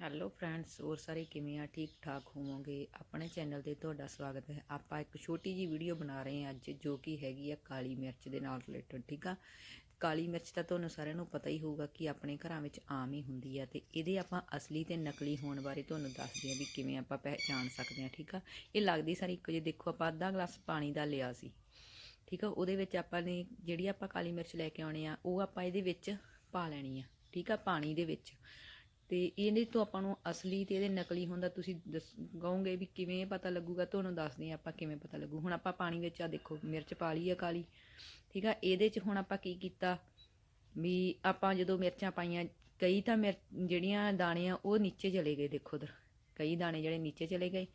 Hello friends ਹੋਰ ਸਾਰੇ ਕਿਵੇਂ ਆ? ਠੀਕ ਠਾਕ ਹੋਵੋਗੇ? ਆਪਣੇ ਚੈਨਲ ਤੇ ਤੁਹਾਡਾ ਸਵਾਗਤ ਹੈ। ਆਪਾਂ ਇੱਕ ਛੋਟੀ ਜੀ ਵੀਡੀਓ ਬਣਾ ਰਹੇ ਹਾਂ ਅੱਜ, ਜੋ ਕਿ ਹੈਗੀ ਆ ਕਾਲੀ ਮਿਰਚ ਦੇ ਨਾਲ ਰਿਲੇਟਡ ਠੀਕ ਆ? ਕਾਲੀ ਮਿਰਚ ਤਾਂ ਤੁਹਾਨੂੰ ਸਾਰਿਆਂ ਨੂੰ ਪਤਾ ਹੀ ਹੋਊਗਾ ਕਿ ਆਪਣੇ ਘਰਾਂ ਵਿੱਚ ਆਮ ਹੀ ਹੁੰਦੀ ਆ, ਤੇ ਇਹਦੇ ਆਪਾਂ ਅਸਲੀ ਤੇ ਨਕਲੀ ਹੋਣ ਬਾਰੇ ਤੁਹਾਨੂੰ ਦੱਸਦੇ ਆ ਵੀ ਕਿਵੇਂ ਆਪਾਂ ਪਹਿਚਾਨ ਸਕਦੇ ਆ ਠੀਕ ਆ? ਇਹ ਲੱਗਦੀ ਸਾਰੀ ਇੱਕੋ ਜਿਹੀ ਦੇਖੋ, ਆਪਾਂ ਅੱਧਾ ਗਲਾਸ ਪਾਣੀ ਦਾ ਲਿਆ ਸੀ, ਠੀਕ ਆ? ਉਹਦੇ ਵਿੱਚ ਆਪਾਂ ਨੇ ਜਿਹੜੀ ਆਪਾਂ ਕਾਲੀ ਮਿਰਚ ਲੈ ਕੇ ਆਉਣੇ ਆ, ਉਹ ਆਪਾਂ ਇਹਦੇ ਵਿੱਚ ਪਾ ਲੈਣੀ ਆ, ਠੀਕ ਆ? ਪਾਣੀ ਦੇ ਵਿੱਚ। ਤੇ ਇਹਦੇ ਤੋਂ ਆਪਾਂ ਨੂੰ ਅਸਲੀ ਤੇ ਇਹਦੇ ਨਕਲੀ ਹੁੰਦਾ, ਤੁਸੀਂ ਦੱਸ, ਕਹੋਗੇ ਵੀ ਕਿਵੇਂ ਪਤਾ ਲੱਗੂਗਾ, ਤੁਹਾਨੂੰ ਦੱਸਦੇ ਆ ਆਪਾਂ ਕਿਵੇਂ ਪਤਾ ਲੱਗੂ। ਹੁਣ ਆਪਾਂ ਪਾਣੀ ਵਿੱਚ ਆ ਦੇਖੋ, ਮਿਰਚ ਪਾ ਲਈ ਆ ਕਾਲੀ, ਠੀਕ ਆ? ਇਹਦੇ 'ਚ ਹੁਣ ਆਪਾਂ ਕੀ ਕੀਤਾ ਵੀ ਆਪਾਂ ਜਦੋਂ ਮਿਰਚਾਂ ਪਾਈਆਂ, ਕਈ ਤਾਂ ਮਿਰ, ਜਿਹੜੀਆਂ ਦਾਣੇ ਆ ਉਹ ਨੀਚੇ ਚਲੇ ਗਏ ਦੇਖੋ ਉਧਰ। ਕਈ ਦਾਣੇ ਜਿਹੜੇ ਨੀਚੇ ਚਲੇ ਗਏ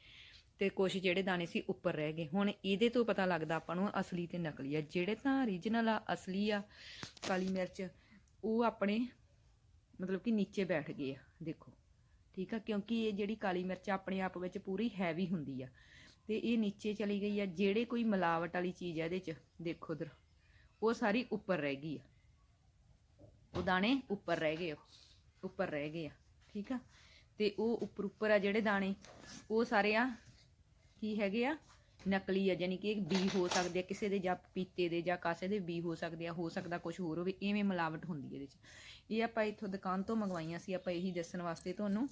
ਤੇ ਕੁਝ ਜਿਹੜੇ ਦਾਣੇ ਸੀ ਉੱਪਰ ਰਹਿ ਗਏ। ਹੁਣ ਇਹਦੇ ਤੋਂ ਪਤਾ ਲੱਗਦਾ ਆਪਾਂ ਨੂੰ ਅਸਲੀ ਤੇ ਨਕਲੀ ਆ। ਜਿਹੜੇ ਤਾਂ origignal ਆ, ਅਸਲੀ ਆ ਕਾਲੀ ਮਿਰਚ, ਉਹ ਆਪਣੇ ਮਤਲਬ ਕਿ ਨੀਚੇ ਬੈਠ ਗਏ ਆ। ਦੇਖੋ, ਠੀਕ ਆ? ਕਿਉਂਕਿ ਇਹ ਜਿਹੜੀ ਕਾਲੀ ਮਿਰਚ ਆਪਣੇ ਆਪ ਵਿੱਚ ਪੂਰੀ ਹੈਵੀ ਹੁੰਦੀ ਆ। ਤੇ ਇਹ ਨੀਚੇ ਚਲੀ ਗਈ ਆ। ਜਿਹੜੇ ਕੋਈ ਮਿਲਾਵਟ ਵਾਲੀ ਚੀਜ਼ ਆ ਇਹਦੇ 'ਚ, ਦੇਖੋ ਉਧਰ ਉਹ ਸਾਰੀ ਉੱਪਰ ਰਹਿ ਗਈ ਆ। ਉਹ ਦਾਣੇ ਉੱਪਰ ਰਹਿ ਗਏ ਉਹ ਉੱਪਰ ਰਹਿ ਗਏ ਆ, ਠੀਕ ਆ? ਤੇ ਉਹ ਉੱਪਰ ਉੱਪਰ ਆ ਜਿਹੜੇ ਦਾਣੇ, ਉਹ ਸਾਰੇ ਆ, ਕੀ ਹੈਗੇ ਆ? ਨਕਲੀ ਆ ਯਾਨੀ ਕਿ ਬੀ ਹੋ ਸਕਦੇ ਆ, ਕਿਸੇ ਦੇ ਜਾਂ ਪੀਤੇ ਦੇ ਜਾਂ ਕਾਸੇ ਦੇ ਬੀ ਹੋ ਸਕਦੇ ਆ, ਹੋ ਸਕਦਾ ਕੁਝ ਹੋਰ ਹੋਵੇ, ਇਵੇਂ ਮਿਲਾਵਟ ਹੁੰਦੀ ਹੈ ਇਹਦੇ 'ਚ। ਇਹ ਆਪਾਂ ਇੱਥੋਂ ਦੁਕਾਨ ਤੋਂ ਮੰਗਵਾਈਆਂ ਸੀ, ਆਪਾਂ ਇਹੀ ਦੱਸਣ ਵਾਸਤੇ ਤੁਹਾਨੂੰ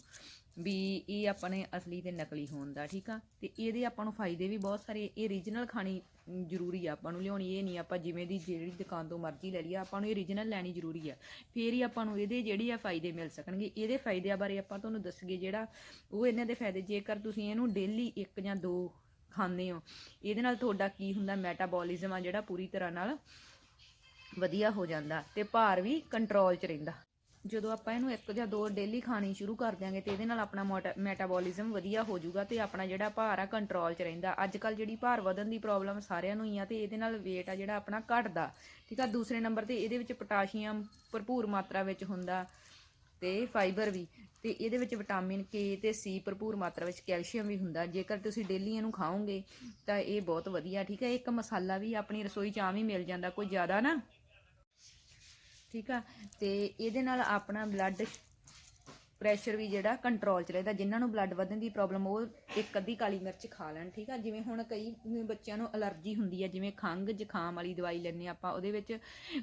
ਵੀ ਇਹ ਆਪਣੇ ਅਸਲੀ ਤੇ ਨਕਲੀ ਹੋਣ ਦਾ, ਠੀਕ ਆ? ਤੇ ਇਹਦੇ ਆਪਾਂ ਨੂੰ ਫਾਇਦੇ ਵੀ ਬਹੁਤ ਸਾਰੇ, ਇਹ ਰੀਜਨਲ ਖਾਣੀ ਜ਼ਰੂਰੀ ਆ, ਆਪਾਂ ਨੂੰ ਲਿਆਉਣੀ ਇਹ ਨਹੀਂ, ਆਪਾਂ ਜਿਵੇਂ ਦੀ ਜਿਹੜੀ ਦੁਕਾਨ ਤੋਂ ਮਰਜ਼ੀ ਲੈ ਲਈਏ, ਆਪਾਂ ਨੂੰ ਇਹ ਰੀਜਨਲ ਲੈਣੀ ਜ਼ਰੂਰੀ ਆ। ਫੇਰ ਹੀ ਆਪਾਂ ਨੂੰ ਇਹਦੇ ਜਿਹੜੀ ਆ ਫਾਇਦੇ ਮਿਲ ਸਕਣਗੇ, ਇਹਦੇ ਫਾਇਦਿਆਂ ਬਾਰੇ ਆਪਾਂ ਤੁਹਾਨੂੰ ਦੱਸਗੇ ਜਿਹੜਾ ਉਹ ਇਹਨਾਂ ਦੇ ਫਾਇਦੇ, ਜੇਕਰ ਤੁਸੀਂ ਇਹਨੂੰ ਡੇਲੀ ਇੱਕ ਜਾਂ ਦੋ ਖਾਂਦੇ ਹੋ। ਇਹਦੇ ਨਾਲ ਤੁਹਾਡਾ ਕੀ ਹੁੰਦਾ ਮੈਟਾਬੋਲਿਜ਼ਮ ਆ ਜਿਹੜਾ ਪੂਰੀ ਤਰ੍ਹਾਂ ਨਾਲ ਵਧੀਆ ਹੋ ਜਾਂਦਾ ਤੇ ਭਾਰ ਵੀ ਕੰਟਰੋਲ 'ਚ ਰਹਿੰਦਾ। ਜਦੋਂ ਆਪਾਂ ਇਹਨੂੰ ਇੱਕ ਜਾਂ ਦੋ ਡੇਲੀ ਖਾਣੀ ਸ਼ੁਰੂ ਕਰ ਦਿਆਂਗੇ ਤੇ ਇਹਦੇ ਨਾਲ ਆਪਣਾ ਮੈਟਾਬੋਲਿਜ਼ਮ ਵਧੀਆ ਹੋ ਜਾਊਗਾ ਤੇ ਆਪਣਾ ਜਿਹੜਾ ਭਾਰ ਆ ਕੰਟਰੋਲ 'ਚ ਰਹਿੰਦਾ। ਅੱਜ ਕੱਲ ਜਿਹੜੀ ਭਾਰ ਵਧਣ ਦੀ ਪ੍ਰੋਬਲਮ ਸਾਰਿਆਂ ਨੂੰ ਹੀ ਆ ਤੇ ਇਹਦੇ ਨਾਲ weight ਆ ਜਿਹੜਾ ਆਪਣਾ ਘਟਦਾ। ਠੀਕ ਆ, ਦੂਸਰੇ ਨੰਬਰ ਤੇ ਇਹਦੇ ਵਿੱਚ ਪੋਟਾਸ਼ੀਅਮ ਭਰਪੂਰ ਮਾਤਰਾ ਵਿੱਚ ਹੁੰਦਾ। ਤੇ ਫਾਈਬਰ ਵੀ ਤੇ ਇਹਦੇ ਵਿੱਚ ਵਿਟਾਮਿਨ ਕੇ ਤੇ ਸੀ ਭਰਪੂਰ ਮਾਤਰਾ ਵਿੱਚ ਕੈਲਸ਼ੀਅਮ ਵੀ ਹੁੰਦਾ। ਜੇਕਰ ਤੁਸੀਂ ਡੇਲੀ ਇਹਨੂੰ ਖਾਓਗੇ, ਤਾਂ ਇਹ ਬਹੁਤ ਵਧੀਆ, ਠੀਕ ਹੈ? ਇੱਕ ਮਸਾਲਾ ਵੀ ਆਪਣੀ ਰਸੋਈ 'ਚ ਆਮ ਹੀ ਮਿਲ ਜਾਂਦਾ, ਕੋਈ ਜ਼ਿਆਦਾ ਨਾ। ਠੀਕ ਆ? ਤੇ ਇਹਦੇ ਨਾਲ ਆਪਣਾ ਬਲੱਡ ਪ੍ਰੈਸ਼ਰ ਵੀ ਜਿਹੜਾ ਕੰਟਰੋਲ 'ਚ ਰਹਿੰਦਾ, ਜਿਨ੍ਹਾਂ ਨੂੰ ਬਲੱਡ ਵਧਣ ਦੀ ਪ੍ਰੋਬਲਮ ਉਹ ਇੱਕ ਅੱਧੀ ਕਾਲੀ ਮਿਰਚ ਖਾ ਲੈਣ, ਠੀਕ ਆ? ਜਿਵੇਂ ਹੁਣ ਕਈ ਬੱਚਿਆਂ ਨੂੰ ਅਲਰਜੀ ਹੁੰਦੀ ਆ, ਜਿਵੇਂ ਖੰਘ ਜ਼ੁਕਾਮ ਵਾਲੀ ਦਵਾਈ ਲੈਂਦੇ ਆਪਾਂ, ਉਹਦੇ ਵਿੱਚ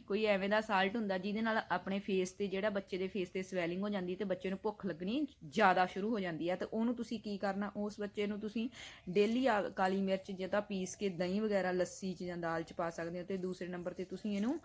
ਕੋਈ ਐਵੇਂ ਦਾ ਸਾਲਟ ਹੁੰਦਾ, ਜਿਹਦੇ ਨਾਲ ਆਪਣੇ ਫੇਸ ਤੇ ਜਿਹੜਾ ਬੱਚੇ ਦੇ ਫੇਸ ਤੇ ਸਵੈਲਿੰਗ ਹੋ ਜਾਂਦੀ ਤੇ ਬੱਚੇ ਨੂੰ ਭੁੱਖ ਲੱਗਣੀ ਜ਼ਿਆਦਾ ਸ਼ੁਰੂ ਹੋ ਜਾਂਦੀ ਆ, ਤੇ ਉਹਨੂੰ ਤੁਸੀਂ ਕੀ ਕਰਨਾ? ਉਸ ਬੱਚੇ ਨੂੰ ਤੁਸੀਂ ਡੇਲੀ ਕਾਲੀ ਮਿਰਚ ਜਾਂ ਪੀਸ ਕੇ ਦਹੀਂ ਵਗੈਰਾ ਲੱਸੀ 'ਚ ਜਾਂ ਦਾਲ 'ਚ ਪਾ ਸਕਦੇ ਹੋ, ਤੇ ਦੂਸਰੇ ਨੰਬਰ ਤੇ ਤੁਸੀਂ ਇਹਨੂੰ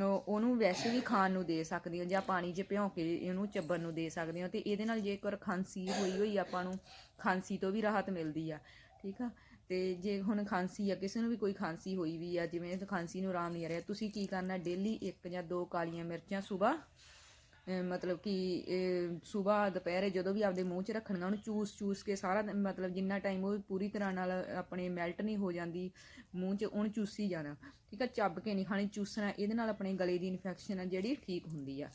ਉਹਨੂੰ ਵੈਸੇ ਵੀ ਖਾਣ ਨੂੰ ਦੇ ਸਕਦੇ ਹੋ ਜਾਂ ਪਾਣੀ 'ਚ ਭਿਉਂ ਕੇ ਇਹਨੂੰ ਚੱਬਣ ਨੂੰ ਦੇ ਸਕਦੇ ਹੋ ਤੇ ਇਹਦੇ ਨਾਲ ਜੇਕਰ ਖਾਂਸੀ ਹੋਈ ਹੋਈ ਆਪਾਂ ਨੂੰ ਖਾਂਸੀ ਤੋਂ ਵੀ ਰਾਹਤ ਮਿਲਦੀ ਆ, ਠੀਕ ਆ? ਤੇ ਜੇ ਹੁਣ ਖਾਂਸੀ ਆ, ਕਿਸੇ ਨੂੰ ਵੀ ਕੋਈ ਖਾਂਸੀ ਹੋਈ ਵੀ ਆ, ਜਿਵੇਂ ਖਾਂਸੀ ਨੂੰ ਆਰਾਮ ਨਹੀਂ ਆ ਰਿਹਾ, ਤੁਸੀਂ ਕੀ ਕਰਨਾ, ਡੇਲੀ ਇੱਕ ਜਾਂ ਦੋ ਕਾਲੀਆਂ ਮਿਰਚਾਂ ਸਵੇਰ ਮਤਲਬ ਕਿ ਸਵੇਰ ਦੁਪਹਿਰੇ ਜਦੋਂ ਵੀ ਆਪਦੇ ਮੂੰਹ 'ਚ ਰੱਖਣੀਆਂ, ਉਹਨੂੰ ਚੂਸ ਚੂਸ ਕੇ ਸਾਰਾ ਮਤਲਬ ਜਿੰਨਾ ਟਾਈਮ ਉਹ ਪੂਰੀ ਤਰ੍ਹਾਂ ਨਾਲ ਆਪਣੇ ਮੈਲਟ ਨਹੀਂ ਹੋ ਜਾਂਦੀ, ਮੂੰਹ 'ਚ ਉਹਨੂੰ ਚੂਸੀ ਜਾਣਾ। ਠੀਕ ਆ, ਚੱਬ ਕੇ ਨਹੀਂ ਖਾਣੀ, ਚੂਸਣਾ, ਇਹਦੇ ਨਾਲ ਆਪਣੇ ਗਲੇ ਦੀ ਇਨਫੈਕਸ਼ਨ ਆ ਜਿਹੜੀ ਠੀਕ ਹੁੰਦੀ ਆ।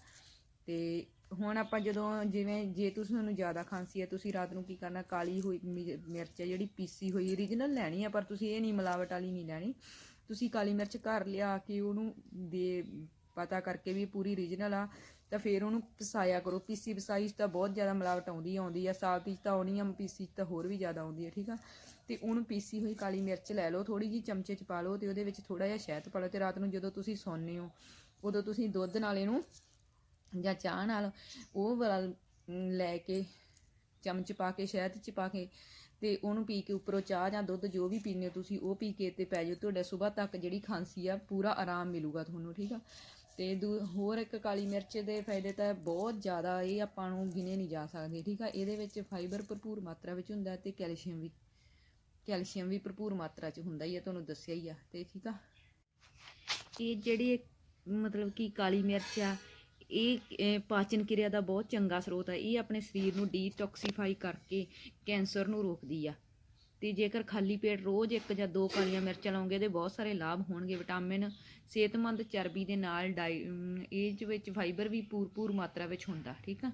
ਤੇ ਹੁਣ ਆਪਾਂ ਜਦੋਂ ਜਿਵੇਂ, ਜੇ ਤੁਸੀਂ ਤੁਹਾਨੂੰ ਜ਼ਿਆਦਾ ਖਾਂਸੀ ਹੈ ਤੁਸੀਂ ਰਾਤ ਨੂੰ ਕੀ ਕਰਨਾ, ਕਾਲੀ ਹੋਈ ਮਿ- ਮਿਰਚ ਹੈ ਜਿਹੜੀ ਪੀਸੀ ਹੋਈ ਓਰੀਜਨਲ ਲੈਣੀ ਆ, ਪਰ ਤੁਸੀਂ ਇਹ ਨਹੀਂ, ਮਿਲਾਵਟ ਵਾਲੀ ਨਹੀਂ ਲੈਣੀ। ਤੁਸੀਂ ਕਾਲੀ ਮਿਰਚ ਘਰ ਲਿਆ ਕੇ ਉਹਨੂੰ ਦੇ, ਪਤਾ ਕਰਕੇ ਵੀ ਪੂਰੀ ਓਰੀਜਨਲ ਆ। ਤਾਂ ਫਿਰ ਉਹਨੂੰ ਪਸਾਇਆ ਕਰੋ। ਪੀਸੀ ਪਸਾਈ 'ਚ ਤਾਂ ਬਹੁਤ ਜ਼ਿਆਦਾ ਮਿਲਾਵਟ ਆਉਂਦੀ ਆਉਂਦੀ ਆ। ਸਾਲਤੀ 'ਚ ਤਾਂ ਆਉਣੀ ਆ, ਪੀਸੀ 'ਚ ਤਾਂ ਹੋਰ ਵੀ ਜ਼ਿਆਦਾ ਆਉਂਦੀ ਆ, ਠੀਕ ਆ? ਤੇ ਉਹਨੂੰ ਪੀਸੀ ਹੋਈ ਕਾਲੀ ਮਿਰਚ ਲੈ ਲਓ ਥੋੜੀ ਜਿਹੀ ਚਮਚੇ 'ਚ ਪਾ ਲਓ ਤੇ ਉਹਦੇ ਵਿੱਚ ਥੋੜਾ ਜਿਹਾ ਸ਼ਹਿਦ ਪਾ ਲਓ ਤੇ ਰਾਤ ਨੂੰ ਜਦੋਂ ਤੁਸੀਂ ਸੌਂਦੇ ਹੋ, ਉਦੋਂ ਤੁਸੀਂ ਦੁੱਧ ਨਾਲ ਇਹਨੂੰ ਜਾਂ ਚਾਹ ਨਾਲ ਉਹ ਵਾਲਾ ਲੈ ਕੇ ਚਮਚ ਪਾ ਕੇ, ਸ਼ਹਿਦ ਚ ਪਾ ਕੇ ਤੇ ਉਹਨੂੰ ਪੀ ਕੇ ਉੱਪਰੋਂ ਚਾਹ ਜਾਂ ਦੁੱਧ ਜੋ ਵੀ ਪੀਂਦੇ ਹੋ ਤੁਸੀਂ ਉਹ ਪੀ ਕੇ ਤੇ ਪੈ ਜਾਓ। ਤੁਹਾਡਾ ਸਵੇਰ ਤੱਕ ਜਿਹੜੀ ਖਾਂਸੀ ਆ, ਪੂਰਾ ਆਰਾਮ ਮਿਲੂਗਾ ਤੁਹਾਨੂੰ, ਠੀਕ ਆ? ਤੇ ਦੂ- ਹੋਰ ਇੱਕ ਕਾਲੀ ਮਿਰਚ ਦੇ ਫਾਇਦੇ ਤਾਂ ਬਹੁਤ ਜ਼ਿਆਦਾ, ਇਹ ਆਪਾਂ ਨੂੰ ਗਿਣੇ ਨਹੀਂ ਜਾ ਸਕਦੇ, ਠੀਕ ਆ? ਇਹਦੇ ਵਿੱਚ ਫਾਈਬਰ ਭਰਪੂਰ ਮਾਤਰਾ ਵਿੱਚ ਹੁੰਦਾ ਤੇ ਕੈਲਸ਼ੀਅਮ ਵੀ ਕੈਲਸ਼ੀਅਮ ਵੀ ਭਰਪੂਰ ਮਾਤਰਾ 'ਚ ਹੁੰਦਾ ਹੀ ਆ, ਤੁਹਾਨੂੰ ਦੱਸਿਆ ਹੀ ਆ, ਤੇ ਠੀਕ ਆ? ਇਹ ਜਿਹੜੀ ਮਤਲਬ ਕਿ ਕਾਲੀ ਮਿਰਚ ਆ, ਇਹ ਪਾਚਨ ਕਿਰਿਆ ਦਾ ਬਹੁਤ ਚੰਗਾ ਸਰੋਤ ਆ, ਇਹ ਆਪਣੇ ਸਰੀਰ ਨੂੰ ਡੀਟੌਕਸੀਫਾਈ ਕਰਕੇ ਕੈਂਸਰ ਨੂੰ ਰੋਕਦੀ ਆ। ਤੇ ਜੇਕਰ ਖਾਲੀ ਪੇਟ ਰੋਜ਼ ਇੱਕ ਜਾਂ ਦੋ ਕਾਲੀਆਂ ਮਿਰਚਾਂ ਲਾਉਂਗੇ ਤੇ ਬਹੁਤ ਸਾਰੇ ਲਾਭ ਹੋਣਗੇ, ਵਿਟਾਮਿਨ, ਸਿਹਤਮੰਦ ਚਰਬੀ ਦੇ ਨਾਲ ਡਾਈ ਇਹ 'ਚ ਵਿੱਚ ਫਾਈਬਰ ਵੀ ਭਰਪੂਰ ਮਾਤਰਾ ਵਿੱਚ ਹੁੰਦਾ, ਠੀਕ ਆ?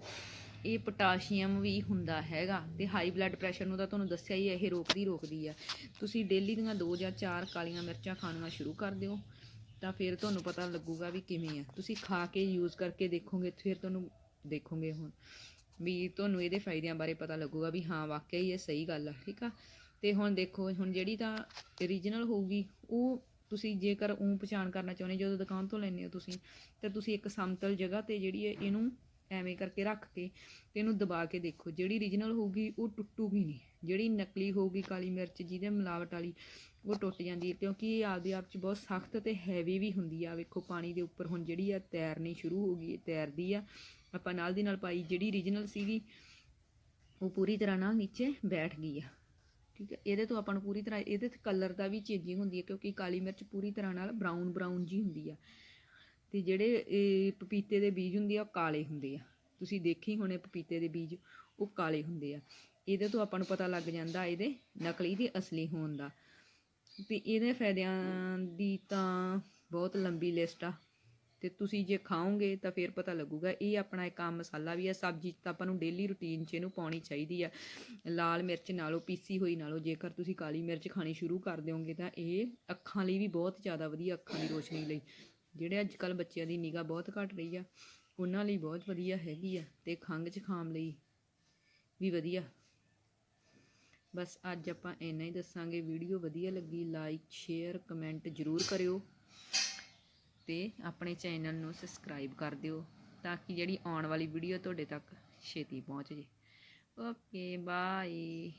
ਇਹ ਪੋਟਾਸ਼ੀਅਮ ਵੀ ਹੁੰਦਾ ਹੈਗਾ ਤੇ ਹਾਈ ਬਲੱਡ ਪ੍ਰੈਸ਼ਰ ਨੂੰ ਤਾਂ ਤੁਹਾਨੂੰ ਦੱਸਿਆ ਹੀ ਹੈ ਇਹ ਰੋਕਦੀ ਰੋਕਦੀ ਆ। ਤੁਸੀਂ ਡੇਲੀ ਦੀਆਂ ਦੋ ਜਾਂ ਚਾਰ ਕਾਲੀਆਂ ਮਿਰਚਾਂ ਖਾਣੀਆਂ ਸ਼ੁਰੂ ਕਰ ਦਿਓ, ਤਾਂ ਫਿਰ ਤੁਹਾਨੂੰ ਪਤਾ ਲੱਗੂਗਾ ਵੀ ਕਿਵੇਂ ਆ। ਤੁਸੀਂ ਖਾ ਕੇ ਯੂਜ਼ ਕਰਕੇ ਦੇਖੋਗੇ, ਫਿਰ ਤੁਹਾਨੂੰ ਦੇਖੋਗੇ ਹੁਣ ਵੀ ਤੁਹਾਨੂੰ ਇਹਦੇ ਫਾਇਦਿਆਂ ਬਾਰੇ ਪਤਾ ਲੱਗੂਗਾ ਵੀ ਹਾਂ, ਵਾਕਿਆ ਹੀ ਇਹ ਸਹੀ ਗੱਲ ਆ, ਠੀਕ ਆ? ਤੇ ਹੁਣ ਦੇਖੋ, ਹੁਣ ਜਿਹੜੀ ਤਾਂ ਓਰੀਜਨਲ ਹੋਊਗੀ, ਉਹ ਤੁਸੀਂ ਜੇਕਰ ਉਹ ਪਛਾਣ ਕਰਨਾ ਚਾਹੁੰਦੇ, ਜਦੋਂ ਦੁਕਾਨ ਤੋਂ ਲੈਂਦੇ ਹੋ ਤੁਸੀਂ, ਤਾਂ ਤੁਸੀਂ ਇੱਕ ਸਮਤਲ ਜਗ੍ਹਾ ਤੇ ਜਿਹੜੀ ਹੈ, ਇਹਨੂੰ ਐਵੇਂ ਕਰਕੇ ਰੱਖ ਕੇ ਤੇ ਇਹਨੂੰ ਦਬਾ ਕੇ ਦੇਖੋ। ਜਿਹੜੀ ਓਰੀਜਨਲ ਹੋਊਗੀ, ਉਹ ਟੁੱਟੂਗੀ ਨਹੀਂ। ਜਿਹੜੀ ਨਕਲੀ ਹੋਊਗੀ, ਕਾਲੀ ਮਿਰਚ ਜਿਹਦੇ ਮਿਲਾਵਟ ਵਾਲੀ, ਉਹ ਟੁੱਟ ਜਾਂਦੀ ਹੈ। ਕਿਉਂਕਿ ਇਹ ਆਪਦੇ ਆਪ 'ਚ ਬਹੁਤ ਸਖਤ ਤੇ ਹੈਵੀ ਵੀ ਹੁੰਦੀ ਆ। ਵੇਖੋ, ਪਾਣੀ ਦੇ ਉੱਪਰ ਹੁਣ ਜਿਹੜੀ ਆ ਤੈਰਨੀ ਸ਼ੁਰੂ ਹੋ ਗਈ ਤੈਰਦੀ ਆ। ਆਪਾਂ ਨਾਲ ਦੀ ਨਾਲ ਪਾਈ ਜਿਹੜੀ ਓਰੀਜਨਲ ਸੀਗੀ, ਉਹ ਪੂਰੀ ਤਰ੍ਹਾਂ ਨਾਲ ਨੀਚੇ ਬੈਠ ਗਈ ਆ। ਠੀਕ ਹੈ, ਇਹਦੇ ਤੋਂ ਆਪਾਂ ਨੂੰ ਪੂਰੀ ਤਰ੍ਹਾਂ, ਇਹਦੇ ਤੇ ਕਲਰ ਦਾ ਵੀ ਚੇਂਜਿੰਗ ਹੁੰਦੀ ਹੈ, ਕਿਉਂਕਿ ਕਾਲੀ ਮਿਰਚ ਪੂਰੀ ਤਰ੍ਹਾਂ ਨਾਲ ਬਰਾਊਨ ਬਰਾਊਨ ਜੀ ਹੁੰਦੀ ਆ। ਤੇ ਜਿਹੜੇ ਇਹ ਪਪੀਤੇ ਦੇ ਬੀਜ ਹੁੰਦੇ ਆ, ਉਹ ਕਾਲੇ ਹੁੰਦੇ ਆ। ਤੁਸੀਂ ਦੇਖੀ ਹੋਣੇ ਪਪੀਤੇ ਦੇ ਬੀਜ, ਉਹ ਕਾਲੇ ਹੁੰਦੇ ਆ। ਇਹਦੇ ਤੋਂ ਆਪਾਂ ਨੂੰ ਪਤਾ ਲੱਗ ਜਾਂਦਾ ਇਹਦੇ ਨਕਲੀ ਤੇ ਅਸਲੀ ਹੋਣ ਦਾ। ਤੇ ਇਹਦੇ ਫਾਇਦਿਆਂ ਦੀ ਤਾਂ ਬਹੁਤ ਲੰਬੀ ਲਿਸਟ ਆ। ਤੇ ਤੁਸੀਂ ਜੇ ਖਾਓਗੇ ਤਾਂ ਫਿਰ ਪਤਾ ਲੱਗੂਗਾ, ਇਹ ਆਪਣਾ ਇੱਕ ਆਮ ਮਸਾਲਾ ਵੀ ਆ, ਸਬਜ਼ੀ 'ਚ ਤਾਂ ਆਪਾਂ ਨੂੰ ਡੇਲੀ ਰੁਟੀਨ 'ਚ ਇਹਨੂੰ ਪਾਉਣੀ ਚਾਹੀਦੀ ਆ। ਲਾਲ ਮਿਰਚ ਨਾਲੋਂ, ਪੀਸੀ ਹੋਈ ਨਾਲੋਂ, ਜੇਕਰ ਤੁਸੀਂ ਕਾਲੀ ਮਿਰਚ ਖਾਣੀ ਸ਼ੁਰੂ ਕਰ ਦਿਓਗੇ ਤਾਂ ਇਹ ਅੱਖਾਂ ਲਈ ਵੀ ਬਹੁਤ ਜ਼ਿਆਦਾ ਵਧੀਆ, ਅੱਖਾਂ ਦੀ ਰੋਸ਼ਨੀ ਲਈ। ਜਿਹੜੇ ਅੱਜ ਕੱਲ ਬੱਚਿਆਂ ਦੀ ਨਿਗਾਹ ਬਹੁਤ ਘਟ ਰਹੀ ਆ, ਉਹਨਾਂ ਲਈ ਬਹੁਤ ਵਧੀਆ ਹੈਗੀ ਆ ਤੇ ਖੰਘ ਜ਼ੁਕਾਮ ਲਈ ਵੀ ਵਧੀਆ। ਬਸ ਅੱਜ ਆਪਾਂ ਇੰਨਾ ਹੀ ਦੱਸਾਂਗੇ। ਵੀਡੀਓ ਵਧੀਆ ਲੱਗੀ ਲਾਈਕ ਸ਼ੇਅਰ ਕਮੈਂਟ ਜ਼ਰੂਰ ਕਰਿਓ। ਅਤੇ ਆਪਣੇ ਚੈਨਲ ਨੂੰ ਸਬਸਕ੍ਰਾਈਬ ਕਰ ਦਿਓ ਤਾਂ ਕਿ ਜਿਹੜੀ ਆਉਣ ਵਾਲੀ ਵੀਡੀਓ ਤੁਹਾਡੇ ਤੱਕ ਛੇਤੀ ਪਹੁੰਚ ਜੇ। Okay bye